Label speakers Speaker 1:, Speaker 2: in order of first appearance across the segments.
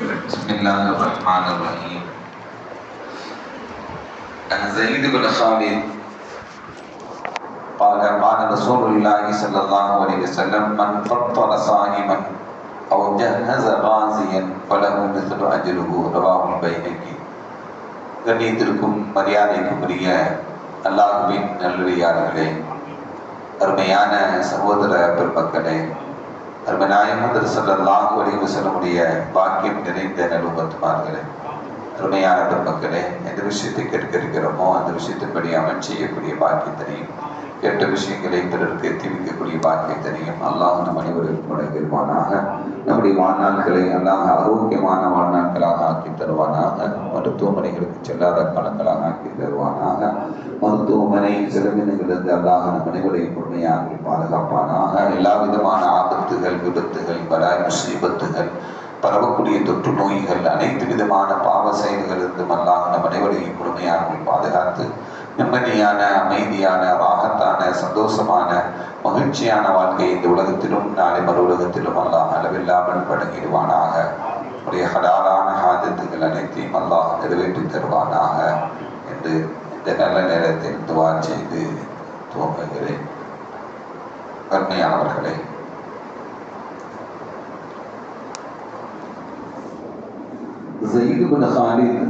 Speaker 1: بسم اللہ الرحمن الرحیم. زید بن خالد قال قال رسول اللہ صلی اللہ علیہ وسلم، من فطر صائما او جهز غازيا فله مثل اجره رواه البيهقی گنیترکم مریان کبریہ ہے۔ اللہ بن الریان علیہ ہے، پر پکڑے۔ அருமநாயகர் ஸல்லல்லாஹு அலைஹி வஸல்லமுடைய பாக்கியம் நிறைந்த நலுபத்துமார்களே அருமையான பெருமக்களே எந்த விஷயத்தை கேட்க இருக்கிறோமோ அந்த விஷயத்தின்படி அமல் செய்யக்கூடிய பாக்கியத்தினையும் கேட்ட விஷயங்களை பிறருக்கு எத்தி வைக்கக்கூடிய பாக்கியத்தினையும் அல்லாஹ் நம் அனைவருக்கும் வழங்கிடுவானாக நம்முடைய வாழ்நாட்களை அல்லாஹ் ஆரோக்கியமான வாழ்நாட்களாக ஆக்கி தருவானாக. மருத்துவமனைகளுக்கு செல்லாத காலங்களாக ஆக்கி தருவானாக. மருத்துவமனை செலவினங்களிலிருந்து அல்லாஹ் நம் அனைவரையும் பொறுமையாக பாதுகாப்பானாக. எல்லா விதமான ஆபத்துகள் விபத்துகள் பலாய் முசீபத்துகள் பரவக்கூடிய தொற்று நோய்கள் அனைத்து விதமான பாவ செயல்களிலிருந்தும் அல்லாஹ் நம் அனைவரையும் முழுமையாக பாதுகாத்து நிம்மதியான அமைதியான ராகத்தான சந்தோஷமான மகிழ்ச்சியான வாழ்க்கை இந்த உலகத்திலும் நாளை மறு உலகத்திலும் அல்லாஹ் அளவில்லாமல் வழங்கிடுவானாக உடைய ஹலாலான ஹாஜத்துகள் அனைத்தையும் அல்லாஹ் நிறைவேற்றி தருவானாக என்று இந்த நல்ல நேரத்தில் துவா செய்து துவங்குகிறேன். கருமையானவர்களே ஜெயிது பின் ஹாலித்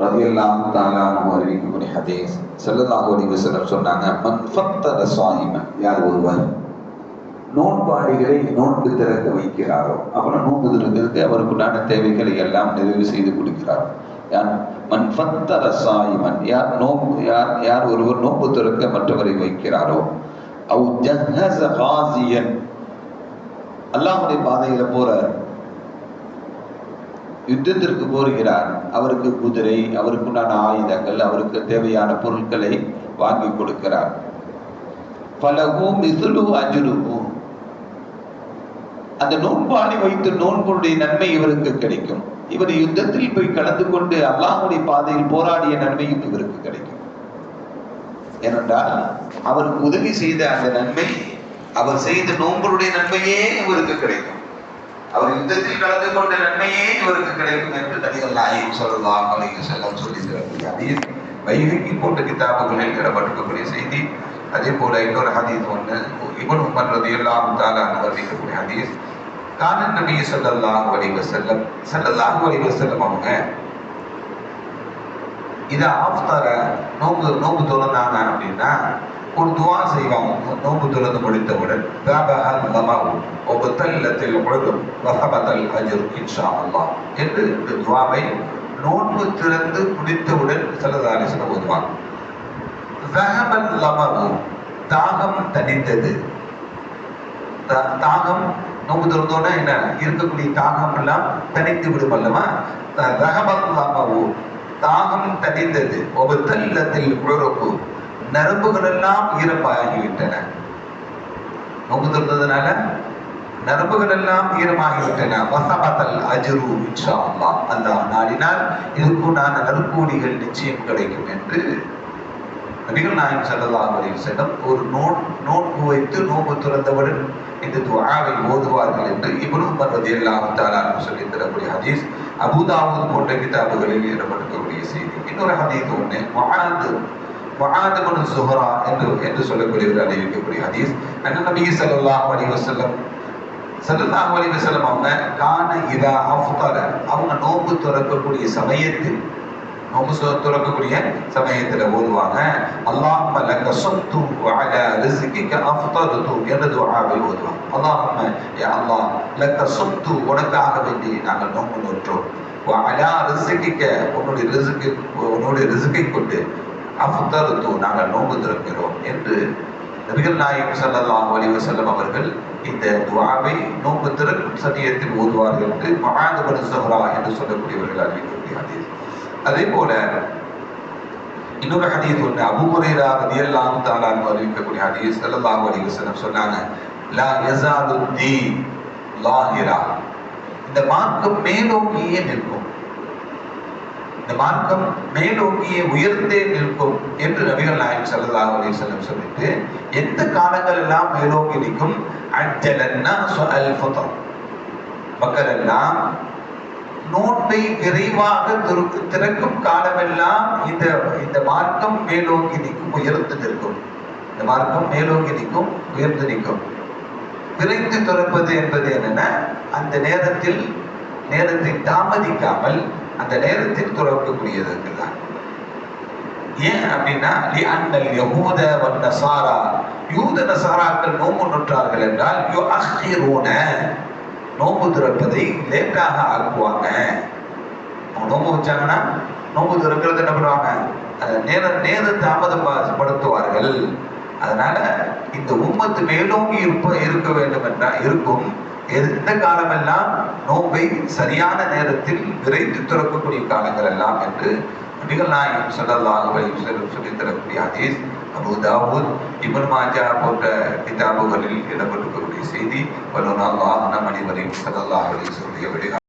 Speaker 1: ரதியல்லாம் தாலானு அறிவிக்கக்கூடிய ஹதீஸ் செல்லதாக ஒரு சிலர் சொன்னாங்க மன்ஃபத்தர சாயிம யார் ஒருவர்? நோன்பாடிகளை நோன்பு திறக்க வைக்கிறாரோ? அப்புறம் நோன்பு திறந்திருந்து அவருக்குண்டான தேவைகளை எல்லாம் நிறைவு செய்து கொடுக்கிறார். யார்? மன்ஃபத்தர ரசாயிமன் யார் நோன்பு யார் யார் ஒருவர் நோன்பு திறக்க மற்றவரை வைக்கிறாரோ? அவு ஜஹஸ் ஹாசியன் அல்லாஹுடைய பாதையில போற யுத்தத்திற்கு போகிறார். அவருக்கு குதிரை அவருக்குண்டான ஆயுதங்கள் அவருக்கு தேவையான பொருட்களை வாங்கி கொடுக்கிறார். பலகும் மிசுலு அஜுலுகு அந்த நோன்பாடி வைத்து நோன்புடைய நன்மை இவருக்கு கிடைக்கும். இவர் யுத்தத்தில் போய் கலந்து கொண்டு அல்லாஹுடைய பாதையில் போராடிய நன்மையும் இவருக்கு கிடைக்கும். ஏனென்றால் அவருக்கு உதவி செய்த அந்த நன்மை அவர் செய்த நோன்புடைய நன்மையே இவருக்கு கிடைக்கும். அவர் யுத்தத்தில் கலந்து கொண்ட நன்மையே இவருக்கு கிடைக்கும் என்று நபிகள் நாயகம் சொல்லலாம் அலைஹி செல்லம் சொல்லி தரக்கூடிய ஹதீஸ் வைகி போன்ற கிதாபுகளில் இடப்பட்டிருக்கக்கூடிய செய்தி. அதே போல இன்னொரு ஹதீஸ் ஒன்று இவன் உமர் எல்லாம் தாலா வர்ணிக்கக்கூடிய ஹதீஸ். கானன் நபி ஸல்லல்லாஹு அலைஹி வஸல்லம் ஸல்லல்லாஹு அலைஹி வஸல்லம் அவங்க இதை ஆஃப்தார நோம்பு நோம்பு தொடர்ந்தாங்க அப்படின்னா ஒரு துவா செய்வாங்க நோம்பு திறந்து முடித்தவுடன் தாபஹல் லமவு ஒபத்தல்லத்தில் உலகம் வஹபதல் அஜர் இன்ஷா அல்லா என்று இந்த துவாவை நோன்பு திறந்து முடித்தவுடன் சிலதாரி சில ஓதுவாங்க. தஹபல் லமவு தாகம் தணிந்தது. தாகம் நோம்பு திறந்தோன்னா என்ன? இருக்கக்கூடிய தாகம் எல்லாம் தணித்து விடும் அல்லவா? ரகபல் லமவு தாகம் தணிந்தது. ஒபத்தல்லத்தில் உழப்பு நரம்புகள் எல்லாம் ஈரமாகிவிட்டன. நோம்பு திறந்ததுனால நரம்புகள் எல்லாம் ஈரமாகிவிட்டன. வசபத்தல் அஜுரு இன்ஷா அல்லா அல்லாஹ் நாடினால் இதுக்குண்டான நற்கூலிகள் நிச்சயம் கிடைக்கும் என்று நபிகள் நாயகம் ஸல்லல்லாஹு அலைஹி வஸல்லம் ஒரு நோட் நோட்பு வைத்து நோம்பு துறந்தவுடன் இந்த துவாவை ஓதுவார்கள் என்று இவரும் உமர் எல்லாம் தஆலா சொல்லி தரக்கூடிய ஹதீஸ் அபூதாவூத் போன்ற கிதாபுகளில் இடம்பெற்றிருக்கக்கூடிய செய்தி. இன்னொரு ஹதீஸ் ஒன்று மகாந்து முஆத் சுஹரா என்று என்று சொல்லக்கூடியவர் அறிவிக்கக்கூடிய ஹதீஸ். அண்ணன் நபி ஸல்லல்லாஹு அலைஹி வஸல்லம் ஸல்லல்லாஹு அலைஹி வஸல்லம் அவங்க கான இதா அஃப்தர அவங்க நோன்பு திறக்கக்கூடிய சமயத்தில் நோம்பு திறக்கக்கூடிய சமயத்தில் சமயத்துல ஓதுவாங்க அல்லாஹ்ம லக்க சும்து வஅலா ரிஸ்கிக அஃப்தர்து என்ற துஆவை ஓதுவாங்க. அல்லாஹ்ம யா அல்லாஹ் லக்க சும்து உனக்காக வேண்டி நாங்கள் நோம்பு நோற்றோம். அலா ரிஸ்கிக உன்னுடைய ரிஸ்க் உன்னுடைய ரிஸ்கை கொண்டு அஃதருத்து நாங்கள் நோம்பு திறக்கிறோம் என்று நபிகள் நாயகம் ஸல்லல்லாஹு அலைஹி செல்லம் அவர்கள் இந்த துவாவை நோன்பு திறக்கும் சத்தியத்தில் ஓதுவார்கள் என்று முஆத் பின் என்று சொல்லக்கூடியவர்கள் அறிவிக்கக்கூடிய ஹதீஸ் அதே போல இன்னொரு ஹதீஸ் ஒன்று அபூ ஹுரைரா ரலியல்லாஹு அறிவிக்கக்கூடிய ஹதீஸ் ஸல்லல்லாஹு அலைஹி செல்லம் சொன்னாங்க லா யஸாலு தீன் லாஹிரா இந்த மார்க்கம் மேலோங்கியே நிற்கும். இந்த மார்க்கம் மேலோங்கியே உயர்ந்தே நிற்கும் என்று நபிகள் நாயகம் செல்லதாக அலி செல்லம் சொல்லிட்டு எந்த காலங்கள் எல்லாம் மேலோங்கி நிற்கும்? அஜ்ஜலன்னா மக்கள் எல்லாம் நோட்டை விரைவாக திறக்கு- திறக்கும் காலமெல்லாம் இந்த இந்த மார்க்கம் மேலோங்கி நிற்கும் உயர்ந்து நிற்கும். இந்த மார்க்கம் மேலோங்கி நிற்கும் உயர்ந்து நிற்கும். விரைந்து திறப்பது என்பது என்னன்னா அந்த நேரத்தில் நேரத்தை தாமதிக்காமல் அந்த நேரத்தில் துறக்கக்கூடியதுக்கு தான் ஏன் அப்படின்னா லி அன்னல் யஹூத வன் நசாரா. யூத நசாராக்கள் நோம்பு நொற்றார்கள் என்றால் யோ அஹ்ஹிரூன நோம்பு திறப்பதை லேட்டாக ஆக்குவாங்க. அவங்க நோம்பு வச்சாங்கன்னா நோம்பு திறக்கிறது என்ன பண்ணுவாங்க? அதை நேர நேர தாமதப்படுத்துவார்கள். அதனால இந்த உம்மத்து மேலோங்கி இருப்ப இருக்க வேண்டும் என்றால் இருக்கும். எந்த காலமெல்லாம் நோன்பை சரியான நேரத்தில் விரைந்து துறக்கக்கூடிய காலங்கள் எல்லாம் என்று நபிகள் நாயகம் ஸல்லல்லாஹு அலைஹி சொல்லித் தரக்கூடிய அதீஸ் அபூ தாவூத் இப்னு மாஜா போன்ற கிதாபுகளில் இடம்பெற்றிருக்கக்கூடிய செய்தி. வல்லுநர் அல்லாஹ் நம் அனைவரையும் ஸல்லல்லாஹு சொல்லிய வழிகாட்டு